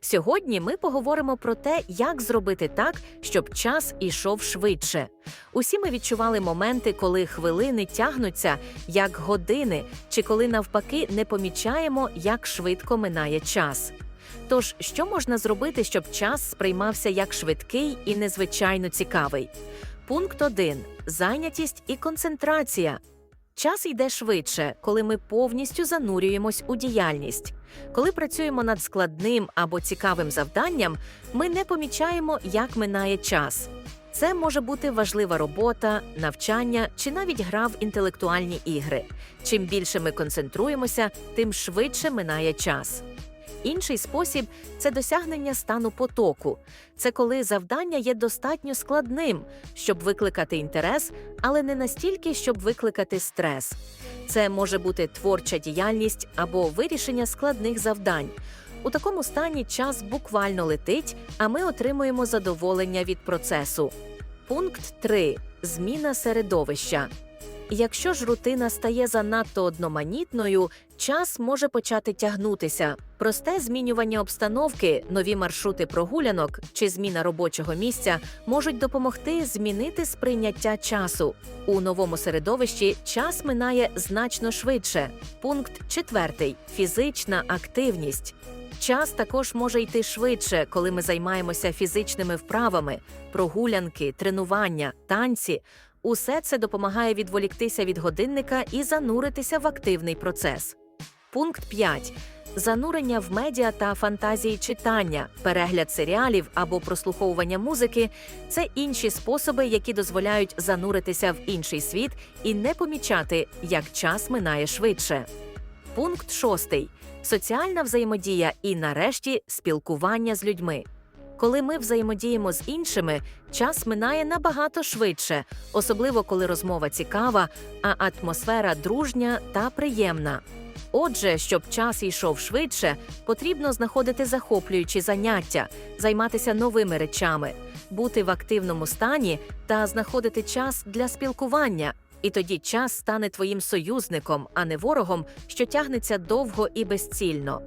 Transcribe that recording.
Сьогодні ми поговоримо про те, як зробити так, щоб час ішов швидше. Усі ми відчували моменти, коли хвилини тягнуться як години, чи коли навпаки не помічаємо, як швидко минає час. Тож, що можна зробити, щоб час сприймався як швидкий і незвичайно цікавий? Пункт 1. зайнятість і концентрація. Час йде швидше, коли ми повністю занурюємось у діяльність. Коли працюємо над складним або цікавим завданням, ми не помічаємо, як минає час. Це може бути важлива робота, навчання чи навіть гра в інтелектуальні ігри. Чим більше ми концентруємося, тим швидше минає час. Інший спосіб це досягнення стану потоку. Це коли завдання є достатньо складним, щоб викликати інтерес, але не настільки, щоб викликати стрес. Це може бути творча діяльність або вирішення складних завдань. У такому стані час буквально летить, а ми отримуємо задоволення від процесу. Пункт 3. Зміна середовища. Якщо ж рутина стає занадто одноманітною, час може почати тягнутися. Просте змінювання обстановки, нові маршрути прогулянок чи зміна робочого місця можуть допомогти змінити сприйняття часу. У новому середовищі час минає значно швидше. Пункт 4. Фізична активність. Час також може йти швидше, коли ми займаємося фізичними вправами, прогулянки, тренування, танці. Усе це допомагає відволіктися від годинника і зануритися в активний процес. Пункт 5. Занурення в медіа та фантазії читання, перегляд серіалів або прослуховування музики це інші способи, які дозволяють зануритися в інший світ і не помічати, як час минає швидше. Пункт 6. Соціальна взаємодія і, нарешті, спілкування з людьми. Коли ми взаємодіємо з іншими, час минає набагато швидше, особливо коли розмова цікава, а атмосфера дружня та приємна. Отже, щоб час йшов швидше, потрібно знаходити захоплюючі заняття, займатися новими речами, бути в активному стані та знаходити час для спілкування. І тоді час стане твоїм союзником, а не ворогом, що тягнеться довго і безцільно.